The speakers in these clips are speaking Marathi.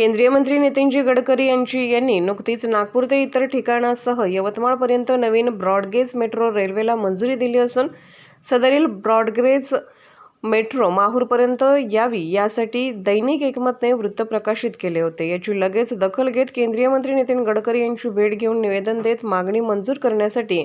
केंद्रीय मंत्री नितीनजी गडकरी यांची यांनी नुकतीच नागपूर ते इतर ठिकाणासह यवतमाळपर्यंत नवीन ब्रॉडगेज मेट्रो रेल्वेला मंजुरी दिली असून सदरील ब्रॉडगेज मेट्रो माहूरपर्यंत यावी यासाठी दैनिक एकमतने वृत्त प्रकाशित केले होते. याची लगेच दखल घेत केंद्रीय मंत्री नितीन गडकरी यांची भेट घेऊन निवेदन देत मागणी मंजूर करण्यासाठी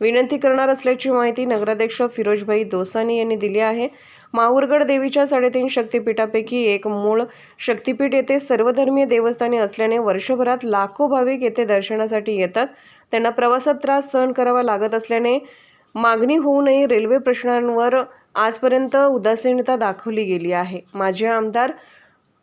विनंती करणार असल्याची माहिती नगराध्यक्ष फिरोजभाई दोसानी यांनी दिली आहे. माहूरगड देवीच्या साडेतीन शक्तिपीठापैकी एक मूळ शक्तिपीठ येथे सर्वधर्मीय देवस्थाने असल्याने वर्षभरात लाखो भाविक येथे दर्शनासाठी येतात. त्यांना प्रवासात त्रास सहन करावा लागत असल्याने मागणी होऊनही रेल्वे प्रश्नांवर आजपर्यंत उदासीनता दाखवली गेली आहे. माजी आमदार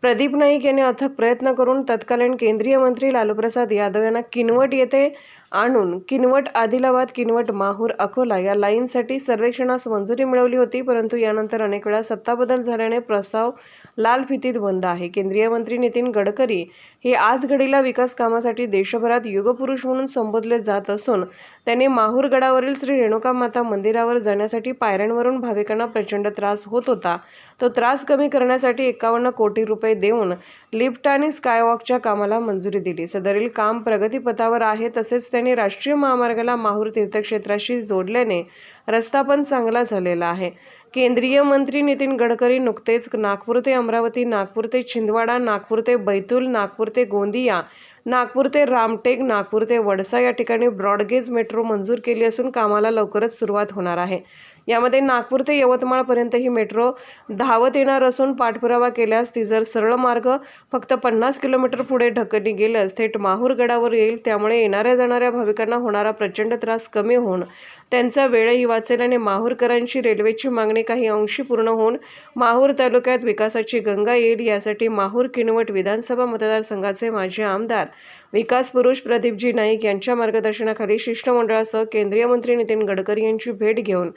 प्रदीप नाईक यांनी अथक प्रयत्न करून तत्कालीन केंद्रीय मंत्री लालूप्रसाद यादव यांना किनवट येथे आणून किनवट आदिलाबाद किनवट माहूर अकोला या लाईनसाठी सर्वेक्षणास मंजुरी मिळवली होती. परंतु यानंतर अनेक वेळा सत्ताबदल झाल्याने प्रस्ताव लाल फितीत बंद आहे. केंद्रीय मंत्री नितीन गडकरी हे आज घडीला विकास कामासाठी देशभरात युगपुरुष म्हणून संबोधले जात असून त्यांनी माहूर गडावरील श्री रेणुका माता मंदिरावर जाण्यासाठी पायऱ्यांवरून भाविकांना प्रचंड त्रास होत होता. तो त्रास कमी करण्यासाठी एकावन्न कोटी रुपये देऊन लिफ्ट आणि स्कायवॉकच्या कामाला मंजुरी दिली. सदरील काम प्रगतीपथावर आहे तसेच रस्त्याने राष्ट्रीय महामार्गाला माहूर तीर्थक्षेत्राशी जोडल्याने रस्ता पण चांगला झालेला आहे. केंद्रीय मंत्री नितीन गडकरी नुकतेच नागपूर ते अमरावती नागपूर ते छिंदवाडा नागपूर ते बैतूल नागपूर ते गोंदिया नागपूर ते रामटेक नागपूर ते वडसा या ठिकाणी ब्रॉडगेज मेट्रो मंजूर केली असून कामाला लवकरच सुरुवात होणार आहे. यामध्ये नागपूर ते यवतमाळपर्यंत ही मेट्रो धावत येणार असून पाठपुरावा केल्यास ती जर सरळ मार्ग फक्त पन्नास किलोमीटर पुढे ढकलली गेल्यास थेट माहूरगडावर येईल. त्यामुळे येणाऱ्या जाणाऱ्या भाविकांना होणारा प्रचंड त्रास कमी होऊन त्यांचा वेळही वाचेल आणि माहूरकरांची रेल्वेची मागणी काही अंशी पूर्ण होऊन माहूर तालुक्यात विकासाची गंगा येईल. यासाठी माहूर किनवट विधानसभा मतदारसंघाचे माजी आमदार विकास पुरुष प्रदीपजी नाईक यांच्या मार्गदर्शनाखाली शिष्टमंडळासह केंद्रीय मंत्री नितीन गडकरी यांची भेट घेऊन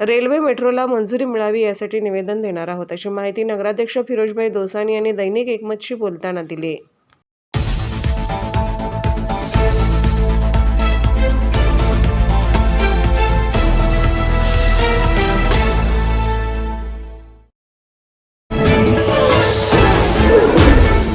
रेल्वे मेट्रोला मंजुरी मिळावी यासाठी निवेदन देणार आहोत. अशी माहिती नगराध्यक्ष फिरोजभाई दोसानी यांनी दैनिक एकमतशी बोलताना दिली.